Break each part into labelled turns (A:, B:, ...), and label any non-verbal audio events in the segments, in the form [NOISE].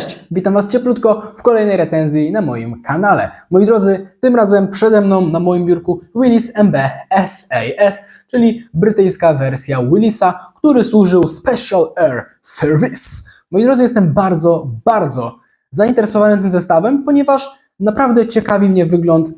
A: Cześć, witam Was cieplutko w kolejnej recenzji na moim kanale. Moi drodzy, tym razem przede mną na moim biurku Willis MB SAS, czyli brytyjska wersja Willisa, który służył Special Air Service. Moi drodzy, jestem bardzo, bardzo zainteresowany tym zestawem, ponieważ naprawdę ciekawi mnie wygląd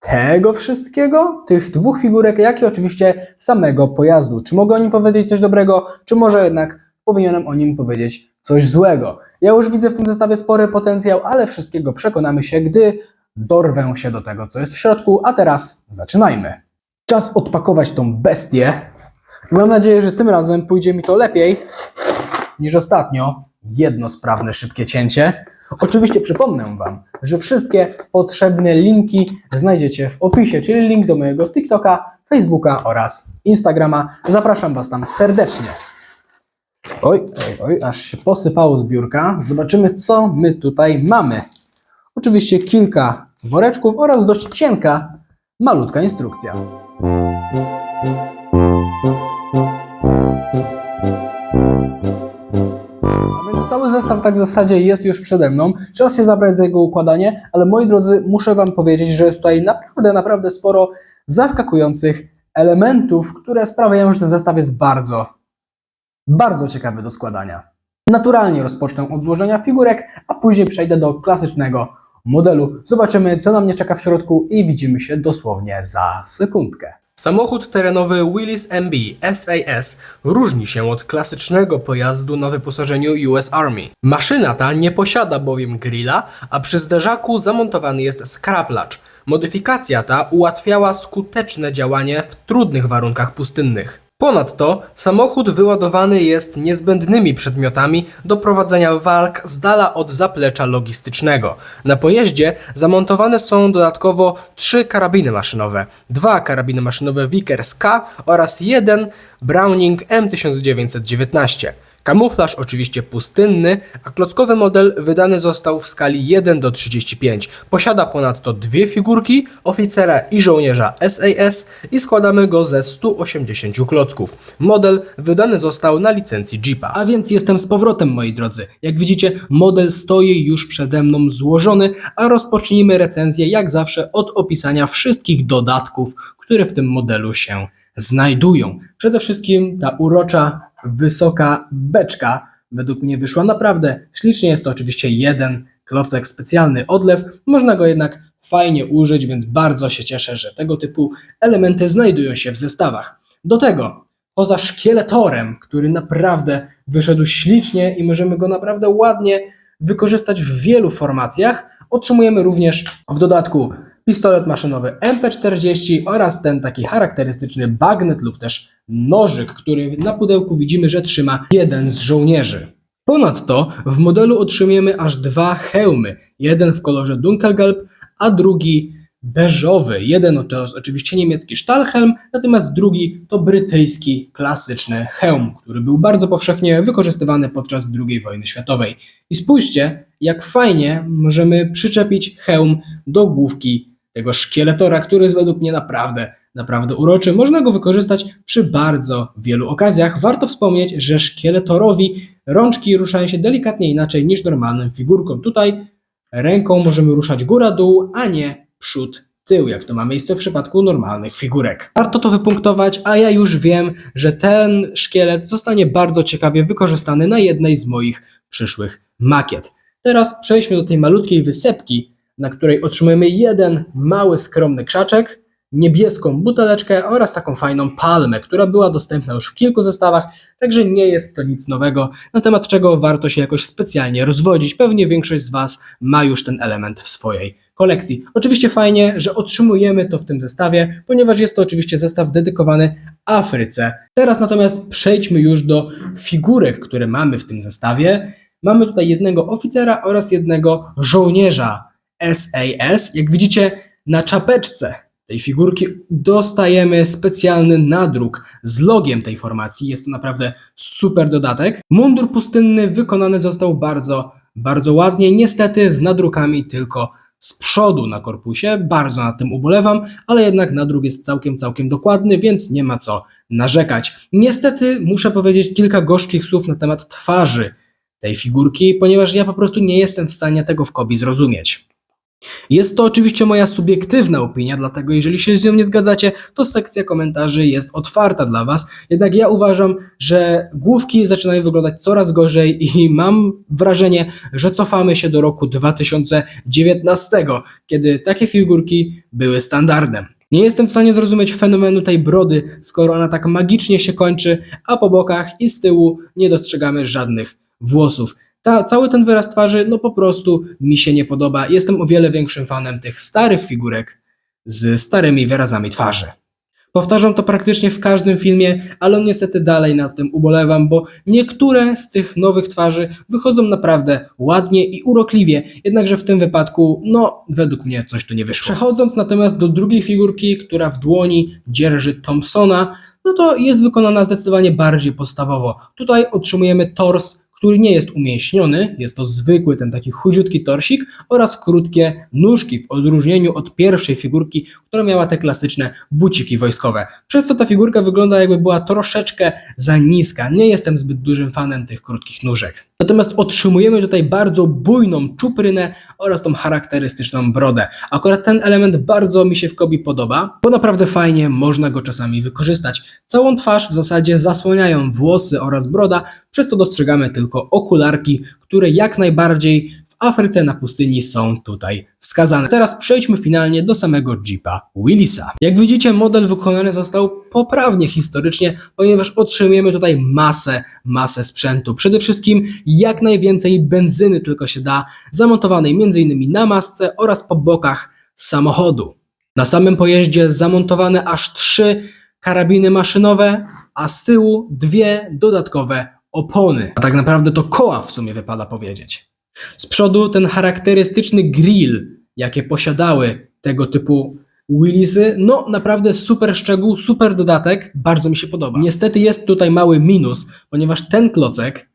A: tego wszystkiego, tych dwóch figurek, jak i oczywiście samego pojazdu. Czy mogę o nim powiedzieć coś dobrego, czy może jednak powinienem o nim powiedzieć coś złego. Ja już widzę w tym zestawie spory potencjał, ale wszystkiego przekonamy się, gdy dorwę się do tego, co jest w środku, a teraz zaczynajmy. Czas odpakować tą bestię. Mam nadzieję, że tym razem pójdzie mi to lepiej niż ostatnio. Jedno sprawne, szybkie cięcie. Oczywiście przypomnę Wam, że wszystkie potrzebne linki znajdziecie w opisie, czyli link do mojego TikToka, Facebooka oraz Instagrama. Zapraszam Was tam serdecznie. Oj, oj, oj, aż się posypało z biurka. Zobaczymy, co my tutaj mamy. Oczywiście kilka woreczków oraz dość cienka, malutka instrukcja. A więc cały zestaw tak w zasadzie jest już przede mną. Czas się zabrać za jego układanie, ale moi drodzy, muszę Wam powiedzieć, że jest tutaj naprawdę, naprawdę sporo zaskakujących elementów, które sprawiają, że ten zestaw jest bardzo, bardzo ciekawy do składania. Naturalnie rozpocznę od złożenia figurek, a później przejdę do klasycznego modelu. Zobaczymy, co na mnie czeka w środku i widzimy się dosłownie za sekundkę. Samochód terenowy Willys MB SAS różni się od klasycznego pojazdu na wyposażeniu US Army. Maszyna ta nie posiada bowiem grilla, a przy zderzaku zamontowany jest skraplacz. Modyfikacja ta ułatwiała skuteczne działanie w trudnych warunkach pustynnych. Ponadto samochód wyładowany jest niezbędnymi przedmiotami do prowadzenia walk z dala od zaplecza logistycznego. Na pojeździe zamontowane są dodatkowo trzy karabiny maszynowe, dwa karabiny maszynowe Vickers K oraz jeden Browning M1919. Kamuflaż oczywiście pustynny, a klockowy model wydany został w skali 1 do 35. Posiada ponadto dwie figurki, oficera i żołnierza SAS i składamy go ze 180 klocków. Model wydany został na licencji Jeepa. A więc jestem z powrotem moi drodzy. Jak widzicie model stoi już przede mną złożony, a rozpocznijmy recenzję jak zawsze od opisania wszystkich dodatków, które w tym modelu się znajdują. Przede wszystkim ta urocza wysoka beczka według mnie wyszła naprawdę ślicznie. Jest to oczywiście jeden klocek specjalny odlew. Można go jednak fajnie użyć, więc bardzo się cieszę, że tego typu elementy znajdują się w zestawach. Do tego, poza szkieletorem, który naprawdę wyszedł ślicznie i możemy go naprawdę ładnie wykorzystać w wielu formacjach, otrzymujemy również w dodatku pistolet maszynowy MP40 oraz ten taki charakterystyczny bagnet lub też nożyk, który na pudełku widzimy, że trzyma jeden z żołnierzy. Ponadto w modelu otrzymujemy aż dwa hełmy. Jeden w kolorze Dunkelgelb, a drugi beżowy. Jeden to jest oczywiście niemiecki Stahlhelm, natomiast drugi to brytyjski klasyczny hełm, który był bardzo powszechnie wykorzystywany podczas II wojny światowej. I spójrzcie, jak fajnie możemy przyczepić hełm do główki tego szkieletora, który jest według mnie naprawdę, naprawdę uroczy. Można go wykorzystać przy bardzo wielu okazjach. Warto wspomnieć, że szkieletorowi rączki ruszają się delikatnie inaczej niż normalnym figurkom. Tutaj ręką możemy ruszać góra-dół, a nie przód tył, jak to ma miejsce w przypadku normalnych figurek. Warto to wypunktować, a ja już wiem, że ten szkielet zostanie bardzo ciekawie wykorzystany na jednej z moich przyszłych makiet. Teraz przejdźmy do tej malutkiej wysepki, na której otrzymujemy jeden mały, skromny krzaczek, niebieską buteleczkę oraz taką fajną palmę, która była dostępna już w kilku zestawach, także nie jest to nic nowego, na temat czego warto się jakoś specjalnie rozwodzić. Pewnie większość z Was ma już ten element w swojej kolekcji. Oczywiście fajnie, że otrzymujemy to w tym zestawie, ponieważ jest to oczywiście zestaw dedykowany Afryce. Teraz natomiast przejdźmy już do figurek, które mamy w tym zestawie. Mamy tutaj jednego oficera oraz jednego żołnierza SAS. Jak widzicie, na czapeczce tej figurki dostajemy specjalny nadruk z logiem tej formacji. Jest to naprawdę super dodatek. Mundur pustynny wykonany został bardzo, bardzo ładnie. Niestety z nadrukami tylko z przodu na korpusie. Bardzo nad tym ubolewam, ale jednak nadruk jest całkiem, całkiem dokładny, więc nie ma co narzekać. Niestety muszę powiedzieć kilka gorzkich słów na temat twarzy tej figurki, ponieważ ja po prostu nie jestem w stanie tego w Kobi zrozumieć. Jest to oczywiście moja subiektywna opinia, dlatego jeżeli się z nią nie zgadzacie, to sekcja komentarzy jest otwarta dla Was. Jednak ja uważam, że główki zaczynają wyglądać coraz gorzej i [LAUGHS] mam wrażenie, że cofamy się do roku 2019, kiedy takie figurki były standardem. Nie jestem w stanie zrozumieć fenomenu tej brody, skoro ona tak magicznie się kończy, a po bokach i z tyłu nie dostrzegamy żadnych włosów. Ta, cały ten wyraz twarzy, no po prostu mi się nie podoba. Jestem o wiele większym fanem tych starych figurek z starymi wyrazami twarzy. Powtarzam to praktycznie w każdym filmie, ale niestety dalej nad tym ubolewam, bo niektóre z tych nowych twarzy wychodzą naprawdę ładnie i urokliwie, jednakże w tym wypadku, no, według mnie coś tu nie wyszło. Przechodząc natomiast do drugiej figurki, która w dłoni dzierży Thompsona, no to jest wykonana zdecydowanie bardziej podstawowo. Tutaj otrzymujemy tors który nie jest umięśniony, jest to zwykły ten taki chudziutki torsik oraz krótkie nóżki w odróżnieniu od pierwszej figurki, która miała te klasyczne buciki wojskowe. Przez to ta figurka wygląda jakby była troszeczkę za niska. Nie jestem zbyt dużym fanem tych krótkich nóżek. Natomiast otrzymujemy tutaj bardzo bujną czuprynę oraz tą charakterystyczną brodę. Akurat ten element bardzo mi się w Kobi podoba, bo naprawdę fajnie można go czasami wykorzystać. Całą twarz w zasadzie zasłaniają włosy oraz broda, przez co dostrzegamy tylko okularki, które jak najbardziej w Afryce na pustyni są tutaj wskazane. Teraz przejdźmy finalnie do samego Jeepa Willisa. Jak widzicie, model wykonany został poprawnie historycznie, ponieważ otrzymujemy tutaj masę, masę sprzętu. Przede wszystkim jak najwięcej benzyny tylko się da, zamontowanej m.in. na masce oraz po bokach samochodu. Na samym pojeździe zamontowane aż trzy karabiny maszynowe, a z tyłu dwie dodatkowe opony. A tak naprawdę to koła w sumie wypada powiedzieć. Z przodu ten charakterystyczny grill, jakie posiadały tego typu Willisy, no naprawdę super szczegół, super dodatek, bardzo mi się podoba. Niestety jest tutaj mały minus, ponieważ ten klocek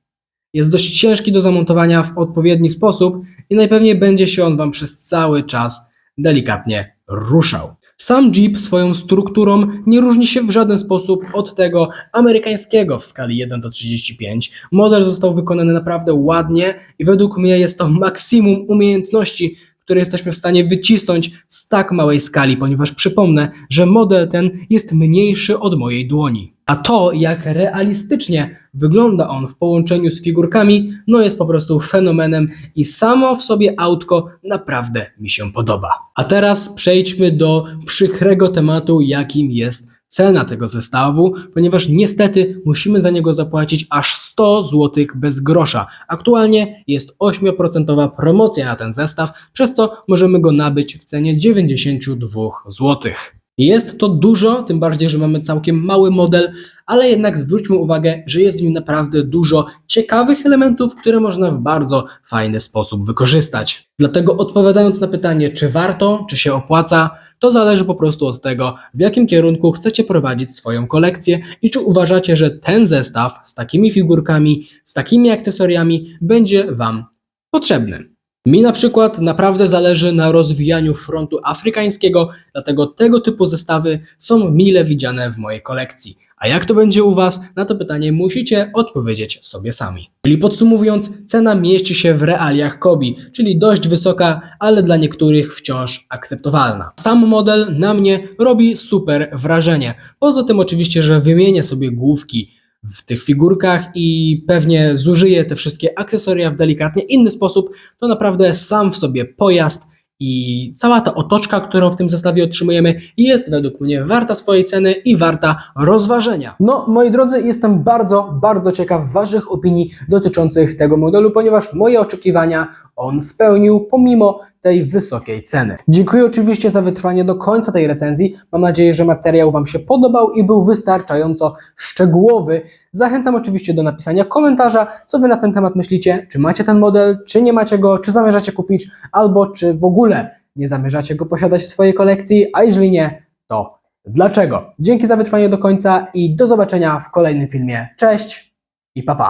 A: jest dość ciężki do zamontowania w odpowiedni sposób i najpewniej będzie się on Wam przez cały czas delikatnie ruszał. Sam Jeep swoją strukturą nie różni się w żaden sposób od tego amerykańskiego w skali 1 do 35. Model został wykonany naprawdę ładnie i według mnie jest to maksimum umiejętności, które jesteśmy w stanie wycisnąć z tak małej skali, ponieważ przypomnę, że model ten jest mniejszy od mojej dłoni. A to, jak realistycznie wygląda on w połączeniu z figurkami, no jest po prostu fenomenem i samo w sobie autko naprawdę mi się podoba. A teraz przejdźmy do przykrego tematu, jakim jest cena tego zestawu, ponieważ niestety musimy za niego zapłacić aż 100 zł bez grosza. Aktualnie jest 8% promocja na ten zestaw, przez co możemy go nabyć w cenie 92 zł. Jest to dużo, tym bardziej, że mamy całkiem mały model, ale jednak zwróćmy uwagę, że jest w nim naprawdę dużo ciekawych elementów, które można w bardzo fajny sposób wykorzystać. Dlatego odpowiadając na pytanie, czy warto, czy się opłaca, to zależy po prostu od tego, w jakim kierunku chcecie prowadzić swoją kolekcję i czy uważacie, że ten zestaw z takimi figurkami, z takimi akcesoriami będzie Wam potrzebny. Mi na przykład naprawdę zależy na rozwijaniu frontu afrykańskiego, dlatego tego typu zestawy są mile widziane w mojej kolekcji. A jak to będzie u Was? Na to pytanie musicie odpowiedzieć sobie sami. Czyli podsumowując, cena mieści się w realiach Kobi, czyli dość wysoka, ale dla niektórych wciąż akceptowalna. Sam model na mnie robi super wrażenie. Poza tym oczywiście, że wymienię sobie główki w tych figurkach i pewnie zużyję te wszystkie akcesoria w delikatnie inny sposób, to naprawdę sam w sobie pojazd i cała ta otoczka, którą w tym zestawie otrzymujemy, jest według mnie warta swojej ceny i warta rozważenia. No, moi drodzy, jestem bardzo, bardzo ciekaw Waszych opinii dotyczących tego modelu, ponieważ moje oczekiwania on spełnił pomimo tej wysokiej ceny. Dziękuję oczywiście za wytrwanie do końca tej recenzji. Mam nadzieję, że materiał Wam się podobał i był wystarczająco szczegółowy. Zachęcam oczywiście do napisania komentarza, co Wy na ten temat myślicie. Czy macie ten model, czy nie macie go, czy zamierzacie kupić, albo czy w ogóle nie zamierzacie go posiadać w swojej kolekcji, a jeżeli nie, to dlaczego? Dzięki za wytrwanie do końca i do zobaczenia w kolejnym filmie. Cześć i pa pa!